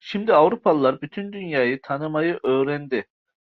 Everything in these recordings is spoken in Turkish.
Şimdi Avrupalılar bütün dünyayı tanımayı öğrendi.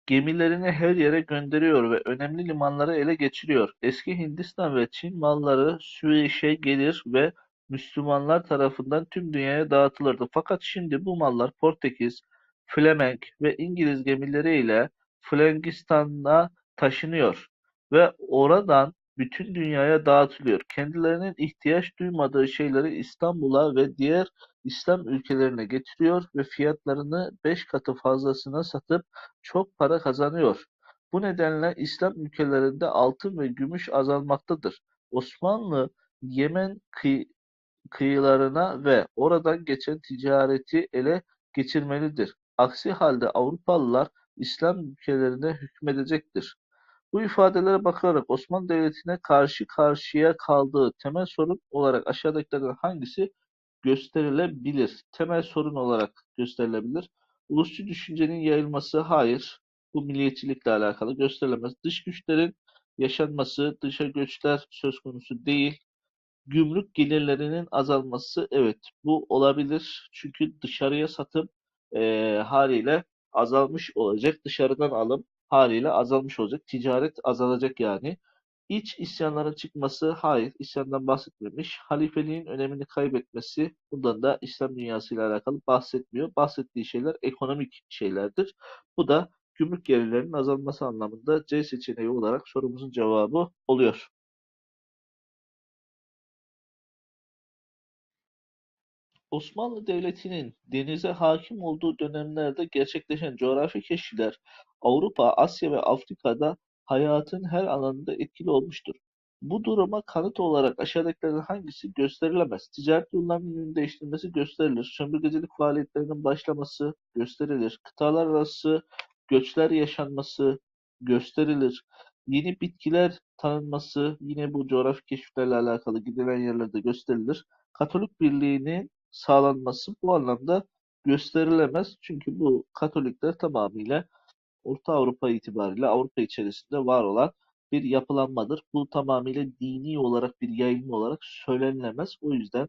Gemilerini her yere gönderiyor ve önemli limanları ele geçiriyor. Eski Hindistan ve Çin malları Süveyş'e gelir ve Müslümanlar tarafından tüm dünyaya dağıtılırdı. Fakat şimdi bu mallar Portekiz, Flemenk ve İngiliz gemileriyle Frangistan'a taşınıyor ve oradan bütün dünyaya dağıtılıyor. Kendilerinin ihtiyaç duymadığı şeyleri İstanbul'a ve diğer İslam ülkelerine getiriyor ve fiyatlarını beş katı fazlasına satıp çok para kazanıyor. Bu nedenle İslam ülkelerinde altın ve gümüş azalmaktadır. Osmanlı Yemen kıy- kıyılarına ve oradan geçen ticareti ele geçirmelidir. Aksi halde Avrupalılar İslam ülkelerine hükmedecektir. Bu ifadelere bakarak Osmanlı Devleti'ne karşı karşıya kaldığı temel sorun olarak aşağıdakilerden hangisi gösterilebilir? Temel sorun olarak gösterilebilir. Ulusçu düşüncenin yayılması hayır. Bu milliyetçilikle alakalı gösterilemez. Dış güçlerin yaşanması, dışa göçler söz konusu değil. Gümrük gelirlerinin azalması evet bu olabilir. Çünkü dışarıya satım eee, haliyle azalmış olacak. Dışarıdan alım haliyle azalmış olacak. Ticaret azalacak yani. İç isyanların çıkması hayır. isyandan bahsetmemiş. Halifeliğin önemini kaybetmesi bundan da İslam dünyasıyla alakalı bahsetmiyor. Bahsettiği şeyler ekonomik şeylerdir. Bu da gümrük gelirlerinin azalması anlamında C seçeneği olarak sorumuzun cevabı oluyor. Osmanlı Devleti'nin denize hakim olduğu dönemlerde gerçekleşen coğrafi keşifler Avrupa, Asya ve Afrika'da hayatın her alanında etkili olmuştur. Bu duruma kanıt olarak aşağıdakilerden hangisi gösterilemez? Ticaret yollarının yönünü değiştirmesi gösterilir. Sömürgecilik faaliyetlerinin başlaması gösterilir. Kıtalar arası göçler yaşanması gösterilir. Yeni bitkiler tanınması yine bu coğrafi keşiflerle alakalı gidilen yerlerde gösterilir. Katolik birliğinin sağlanması bu anlamda gösterilemez. Çünkü bu Katolikler tamamıyla Orta Avrupa itibariyle Avrupa içerisinde var olan bir yapılanmadır. Bu tamamıyla dini olarak bir yayılma olarak söylenilemez. O yüzden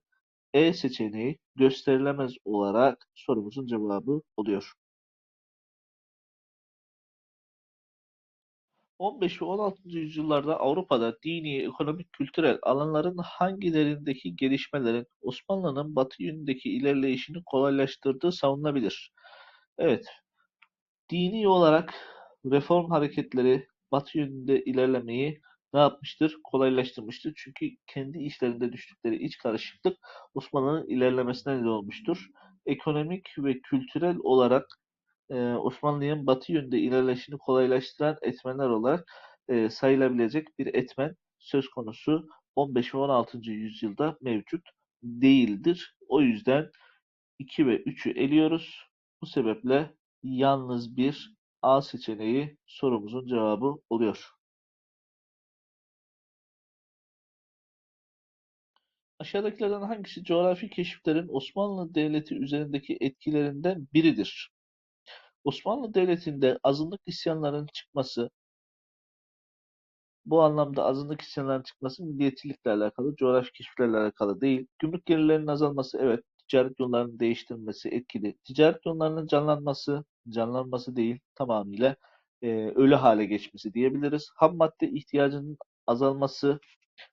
E seçeneği gösterilemez olarak sorumuzun cevabı oluyor. 15 ve 16. yüzyıllarda Avrupa'da dini, ekonomik, kültürel alanların hangilerindeki gelişmelerin Osmanlı'nın batı yönündeki ilerleyişini kolaylaştırdığı savunulabilir. Evet, dini olarak reform hareketleri batı yönünde ilerlemeyi ne yapmıştır? Kolaylaştırmıştır. Çünkü kendi işlerinde düştükleri iç karışıklık Osmanlı'nın ilerlemesine neden olmuştur. Ekonomik ve kültürel olarak e, Osmanlı'nın batı yönde ilerleyişini kolaylaştıran etmenler olarak e, sayılabilecek bir etmen söz konusu 15 ve 16. yüzyılda mevcut değildir. O yüzden 2 ve 3'ü eliyoruz. Bu sebeple yalnız bir A seçeneği sorumuzun cevabı oluyor. Aşağıdakilerden hangisi coğrafi keşiflerin Osmanlı Devleti üzerindeki etkilerinden biridir? Osmanlı Devleti'nde azınlık isyanlarının çıkması, bu anlamda azınlık isyanlarının çıkması milliyetçilikle alakalı, coğrafi keşiflerle alakalı değil. Gümrük gelirlerinin azalması, evet. Ticaret yollarının değiştirilmesi etkili. Ticaret yollarının canlanması, canlanması değil, tamamıyla e, ölü hale geçmesi diyebiliriz. Ham madde ihtiyacının azalması,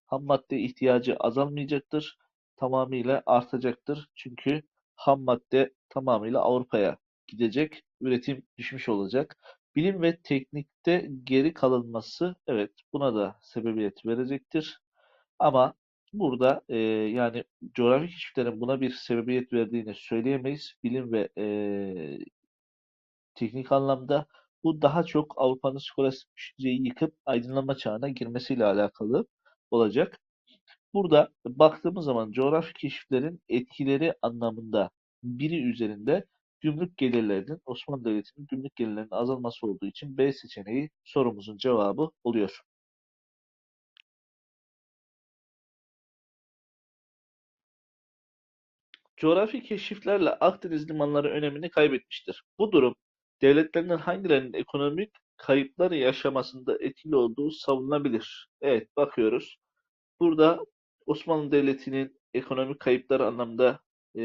ham madde ihtiyacı azalmayacaktır, tamamıyla artacaktır. Çünkü ham madde tamamıyla Avrupa'ya gidecek, üretim düşmüş olacak. Bilim ve teknikte geri kalınması, evet buna da sebebiyet verecektir. Ama burada e, yani coğrafi keşiflerin buna bir sebebiyet verdiğini söyleyemeyiz. Bilim ve e, teknik anlamda bu daha çok Avrupa'nın skolastik düşünceyi yıkıp aydınlanma çağına girmesiyle alakalı olacak. Burada baktığımız zaman coğrafi keşiflerin etkileri anlamında biri üzerinde gümrük gelirlerinin Osmanlı Devleti'nin gümrük gelirlerinin azalması olduğu için B seçeneği sorumuzun cevabı oluyor. Coğrafi keşiflerle Akdeniz limanları önemini kaybetmiştir. Bu durum devletlerinin hangilerinin ekonomik kayıplar yaşamasında etkili olduğu savunulabilir. Evet bakıyoruz. Burada Osmanlı Devleti'nin ekonomik kayıpları anlamda e,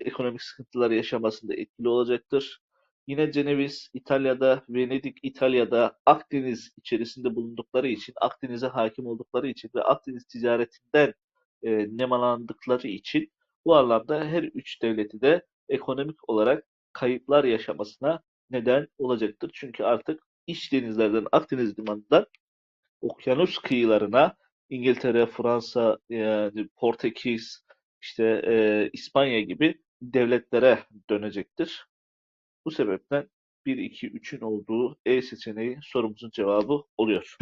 ekonomik sıkıntılar yaşamasında etkili olacaktır. Yine Ceneviz, İtalya'da, Venedik, İtalya'da Akdeniz içerisinde bulundukları için, Akdeniz'e hakim oldukları için ve Akdeniz ticaretinden e, nemalandıkları için bu anlamda her üç devleti de ekonomik olarak kayıplar yaşamasına neden olacaktır. Çünkü artık iç denizlerden, Akdeniz limanından okyanus kıyılarına İngiltere, Fransa, yani Portekiz, işte e, İspanya gibi devletlere dönecektir. Bu sebepten 1, 2, 3'ün olduğu E seçeneği sorumuzun cevabı oluyor.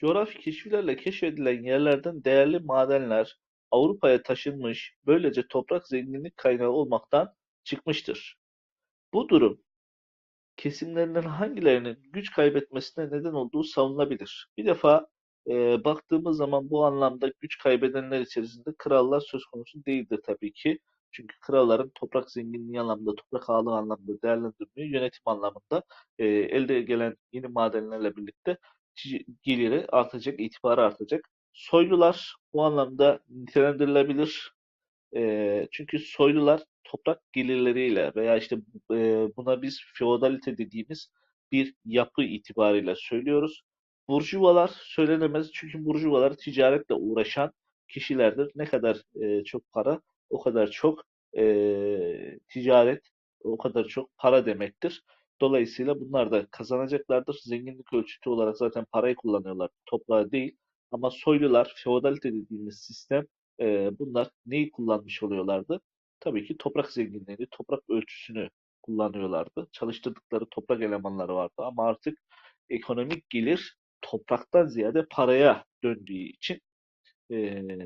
Coğrafi keşiflerle keşfedilen yerlerden değerli madenler Avrupa'ya taşınmış, böylece toprak zenginlik kaynağı olmaktan çıkmıştır. Bu durum kesimlerinden hangilerinin güç kaybetmesine neden olduğu savunulabilir. Bir defa e, baktığımız zaman bu anlamda güç kaybedenler içerisinde krallar söz konusu değildir tabii ki. Çünkü kralların toprak zenginliği anlamında, toprak ağırlığı anlamında değerlendirmeyi yönetim anlamında e, elde gelen yeni madenlerle birlikte geliri artacak, itibarı artacak. Soylular bu anlamda nitelendirilebilir. E, çünkü soylular toprak gelirleriyle veya işte e, buna biz feodalite dediğimiz bir yapı itibariyle söylüyoruz. Burjuvalar söylenemez çünkü burjuvalar ticaretle uğraşan kişilerdir. Ne kadar e, çok para o kadar çok e, ticaret o kadar çok para demektir. Dolayısıyla bunlar da kazanacaklardır. Zenginlik ölçütü olarak zaten parayı kullanıyorlar, toprağı değil. Ama soylular, feodalite dediğimiz sistem e, bunlar neyi kullanmış oluyorlardı? Tabii ki toprak zenginliğini, toprak ölçüsünü kullanıyorlardı. Çalıştırdıkları toprak elemanları vardı ama artık ekonomik gelir topraktan ziyade paraya döndüğü için e,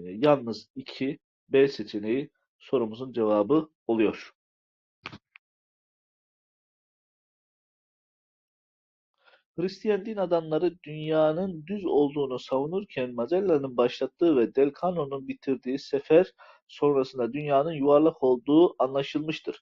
yalnız 2 B seçeneği sorumuzun cevabı oluyor. Hristiyan din adamları dünyanın düz olduğunu savunurken Magellan'ın başlattığı ve Del Cano'nun bitirdiği sefer sonrasında dünyanın yuvarlak olduğu anlaşılmıştır.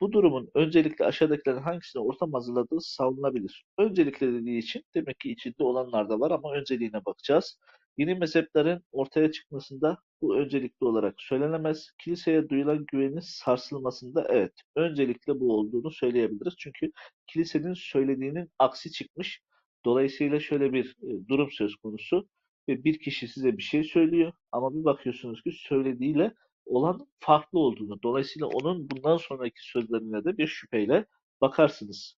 Bu durumun öncelikle aşağıdakilerin hangisine ortam hazırladığı savunulabilir. Öncelikle dediği için demek ki içinde olanlar da var ama önceliğine bakacağız. Yeni mezheplerin ortaya çıkmasında bu öncelikli olarak söylenemez. Kiliseye duyulan güvenin sarsılmasında evet öncelikle bu olduğunu söyleyebiliriz. Çünkü kilisenin söylediğinin aksi çıkmış. Dolayısıyla şöyle bir e, durum söz konusu. Ve bir kişi size bir şey söylüyor ama bir bakıyorsunuz ki söylediğiyle olan farklı olduğunu. Dolayısıyla onun bundan sonraki sözlerine de bir şüpheyle bakarsınız.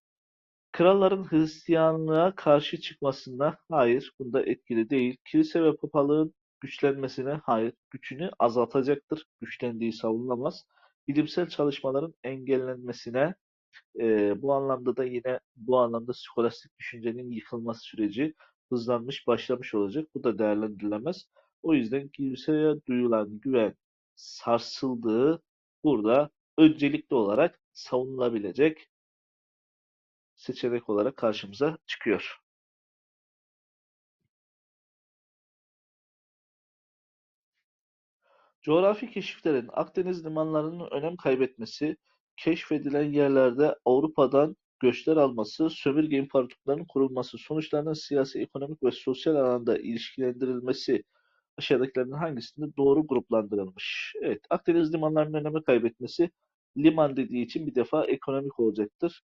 Kralların Hristiyanlığa karşı çıkmasına hayır, bunda etkili değil. Kilise ve papalığın güçlenmesine hayır, gücünü azaltacaktır. Güçlendiği savunulamaz. Bilimsel çalışmaların engellenmesine e, bu anlamda da yine bu anlamda skolastik düşüncenin yıkılması süreci hızlanmış, başlamış olacak. Bu da değerlendirilemez. O yüzden kiliseye duyulan güven sarsıldığı burada öncelikli olarak savunulabilecek seçenek olarak karşımıza çıkıyor. Coğrafi keşiflerin Akdeniz limanlarının önem kaybetmesi, keşfedilen yerlerde Avrupa'dan göçler alması, sömürge imparatorluklarının kurulması, sonuçlarının siyasi, ekonomik ve sosyal alanda ilişkilendirilmesi aşağıdakilerin hangisinde doğru gruplandırılmış? Evet, Akdeniz limanlarının önemi kaybetmesi, liman dediği için bir defa ekonomik olacaktır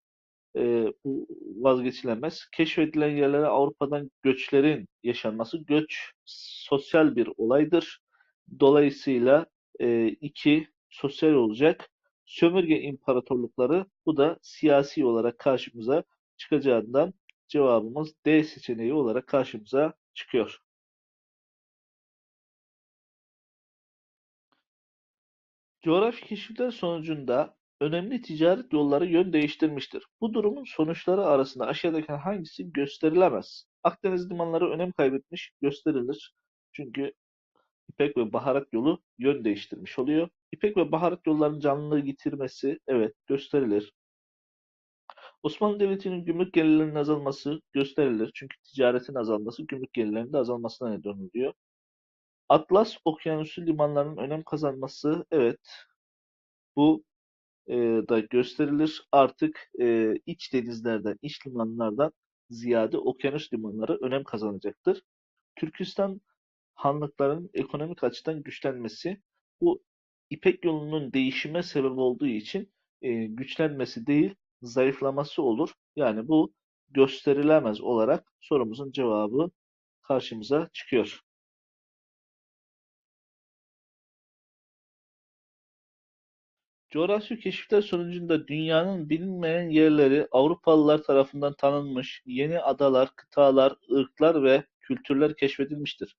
e, bu vazgeçilemez. Keşfedilen yerlere Avrupa'dan göçlerin yaşanması, göç sosyal bir olaydır. Dolayısıyla e, iki sosyal olacak. Sömürge imparatorlukları bu da siyasi olarak karşımıza çıkacağından cevabımız D seçeneği olarak karşımıza çıkıyor. Coğrafi keşifler sonucunda önemli ticaret yolları yön değiştirmiştir. Bu durumun sonuçları arasında aşağıdaki hangisi gösterilemez? Akdeniz limanları önem kaybetmiş, gösterilir. Çünkü İpek ve baharat yolu yön değiştirmiş oluyor. İpek ve baharat yollarının canlılığı yitirmesi, evet gösterilir. Osmanlı Devleti'nin gümrük gelirlerinin azalması gösterilir. Çünkü ticaretin azalması gümrük gelirlerinin de azalmasına neden oluyor. Atlas Okyanusu limanlarının önem kazanması, evet bu e, da gösterilir. Artık e, iç denizlerden, iç limanlardan ziyade okyanus limanları önem kazanacaktır. Türkistan hanlıkların ekonomik açıdan güçlenmesi. Bu İpek yolunun değişime sebep olduğu için e, güçlenmesi değil, zayıflaması olur. Yani bu gösterilemez olarak sorumuzun cevabı karşımıza çıkıyor. Coğrafi keşifler sonucunda dünyanın bilinmeyen yerleri Avrupalılar tarafından tanınmış, yeni adalar, kıtalar, ırklar ve kültürler keşfedilmiştir.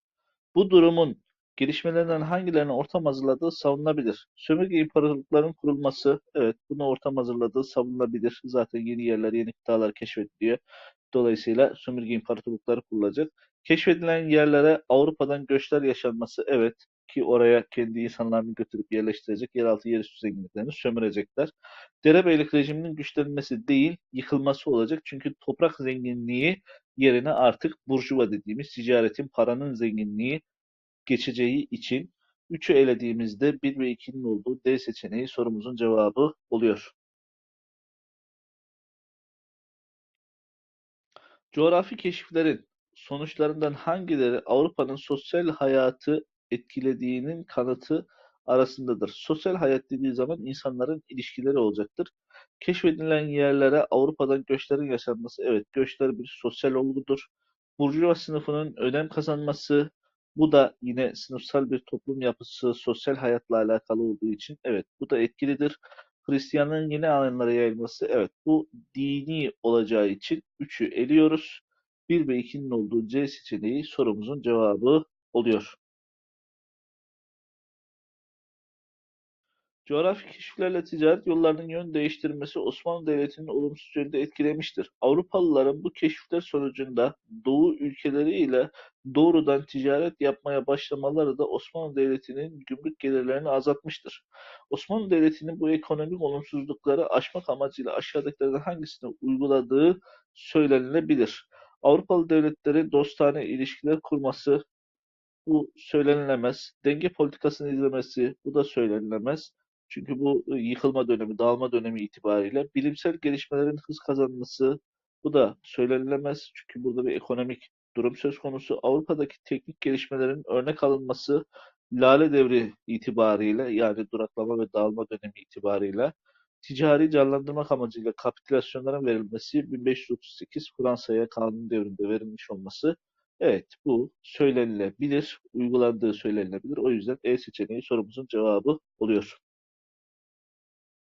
Bu durumun gelişmelerinden hangilerine ortam hazırladığı savunulabilir. Sömürge imparatorlukların kurulması, evet bunu ortam hazırladığı savunulabilir. Zaten yeni yerler, yeni kıtalar keşfediliyor. Dolayısıyla sömürge imparatorlukları kurulacak. Keşfedilen yerlere Avrupa'dan göçler yaşanması, evet ki oraya kendi insanlarını götürüp yerleştirecek, yeraltı yerüstü zenginliklerini sömürecekler. Derebeylik rejiminin güçlenmesi değil, yıkılması olacak. Çünkü toprak zenginliği yerine artık burjuva dediğimiz ticaretin, paranın zenginliği geçeceği için 3'ü elediğimizde 1 ve 2'nin olduğu D seçeneği sorumuzun cevabı oluyor. Coğrafi keşiflerin sonuçlarından hangileri Avrupa'nın sosyal hayatı etkilediğinin kanıtı arasındadır? Sosyal hayat dediği zaman insanların ilişkileri olacaktır. Keşfedilen yerlere Avrupa'dan göçlerin yaşanması, evet göçler bir sosyal olgudur. Burjuva sınıfının önem kazanması, bu da yine sınıfsal bir toplum yapısı, sosyal hayatla alakalı olduğu için evet bu da etkilidir. Hristiyanlığın yeni alanlara yayılması, evet bu dini olacağı için 3'ü eliyoruz. 1 ve 2'nin olduğu C seçeneği sorumuzun cevabı oluyor. Coğrafi keşiflerle ticaret yollarının yön değiştirmesi Osmanlı Devleti'nin olumsuz yönde etkilemiştir. Avrupalıların bu keşifler sonucunda Doğu ülkeleriyle doğrudan ticaret yapmaya başlamaları da Osmanlı Devleti'nin gümrük gelirlerini azaltmıştır. Osmanlı Devleti'nin bu ekonomik olumsuzlukları aşmak amacıyla aşağıdakilerden hangisini uyguladığı söylenilebilir. Avrupalı devletleri dostane ilişkiler kurması, bu söylenilemez. Denge politikasını izlemesi, bu da söylenilemez. Çünkü bu yıkılma dönemi, dağılma dönemi itibariyle bilimsel gelişmelerin hız kazanması, bu da söylenilemez. Çünkü burada bir ekonomik durum söz konusu. Avrupa'daki teknik gelişmelerin örnek alınması, Lale Devri itibariyle yani duraklama ve dağılma dönemi itibariyle ticari canlandırmak amacıyla kapitülasyonların verilmesi 1538 Fransa'ya kanun devrinde verilmiş olması Evet, bu söylenilebilir, uygulandığı söylenilebilir. O yüzden E seçeneği sorumuzun cevabı oluyor.